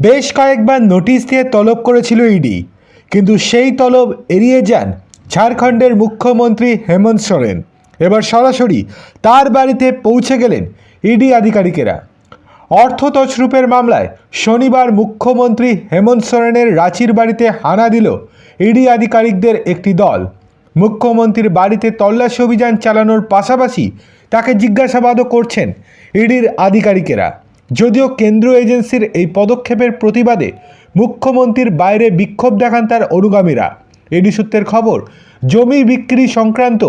বেশ কয়েকবার নোটিশ দিয়ে তলব করেছিল ইডি, কিন্তু সেই তলব এড়িয়ে যান ঝাড়খণ্ডের মুখ্যমন্ত্রী হেমন্ত সোরেন। এবার সরাসরি তার বাড়িতে পৌঁছে গেলেন ইডি আধিকারিকেরা। অর্থ তছরূপের মামলায় শনিবার মুখ্যমন্ত্রী হেমন্ত সোরেনের রাঁচির বাড়িতে হানা দিল ইডি আধিকারিকদের একটি দল। মুখ্যমন্ত্রীর বাড়িতে তল্লাশি অভিযান চালানোর পাশাপাশি তাকে জিজ্ঞাসাবাদও করছেন ইডির আধিকারিকেরা। যদিও কেন্দ্রীয় এজেন্সির এই পদক্ষেপের প্রতিবাদে মুখ্যমন্ত্রীর বাইরে বিক্ষোভ দেখান তার অনুগামীরা। এডি সূত্রের খবর, জমি বিক্রি সংক্রান্ত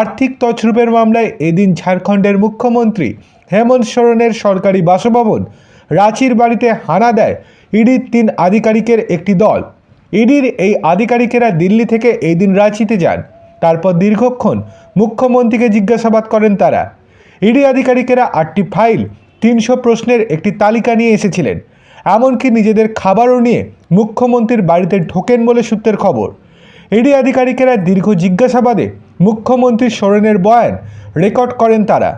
আর্থিক তছরূপের মামলায় এদিন ঝাড়খণ্ডের মুখ্যমন্ত্রী হেমন্ত সোরেনের সরকারি বাসভবন রাঁচির বাড়িতে হানা দেয় ইডির তিন আধিকারিকের একটি দল। ইডির এই আধিকারিকেরা দিল্লি থেকে এই দিন রাঁচিতে যান। তারপর দীর্ঘক্ষণ মুখ্যমন্ত্রীকে জিজ্ঞাসাবাদ করেন তারা। ইডি আধিকারিকেরা আটটি ফাইল তিনশো প্রশ্নের একটি তালিকা নিয়ে এসেছিলেন। এমনকি নিজেদের খাবারও নিয়ে মুখ্যমন্ত্রীর বাড়িতে ঢোকেন বলে সূত্রের খবর। ইডি আধিকারিকেরা দীর্ঘ জিজ্ঞাসাবাদে মুখ্যমন্ত্রী সোরেনের বয়ান রেকর্ড করেন তারা।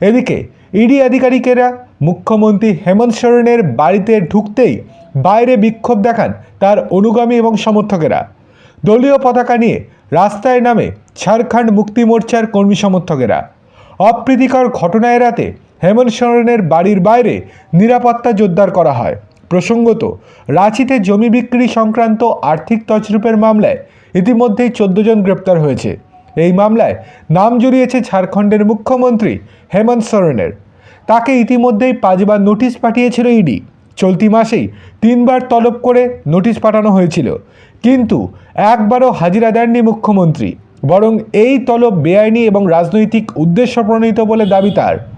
এদিকে, ইডি আধিকারিকেরা মুখ্যমন্ত্রী হেমন্ত সোরেনের বাড়িতে ঢুকতেই বাইরে বিক্ষোভ দেখান তার অনুগামী এবং সমর্থকেরা। দলীয় পতাকা নিয়ে রাস্তায় নামে ঝাড়খণ্ড মুক্তি মোর্চার কর্মী সমর্থকেরা। অপ্রীতিকর ঘটনা এড়াতে হেমন্ত সোরেনের বাড়ির বাইরে নিরাপত্তা জোরদার করা হয়। প্রসঙ্গত, রাঁচিতে জমি বিক্রি সংক্রান্ত আর্থিক তছরূপের মামলায় ইতিমধ্যেই চোদ্দ জন গ্রেপ্তার হয়েছে। এই মামলায় নাম জড়িয়েছে ঝাড়খণ্ডের মুখ্যমন্ত্রী হেমন্ত সোরেনের। তাকে ইতিমধ্যেই পাঁচবার নোটিশ পাঠিয়েছিল ইডি। চলতি মাসেই তিনবার তলব করে নোটিশ পাঠানো হয়েছিল। কিন্তু একবারও হাজিরা দেননি মুখ্যমন্ত্রী। বরং এই তলব বেআইনি এবং রাজনৈতিক উদ্দেশ্য প্রণীত বলে দাবি তার।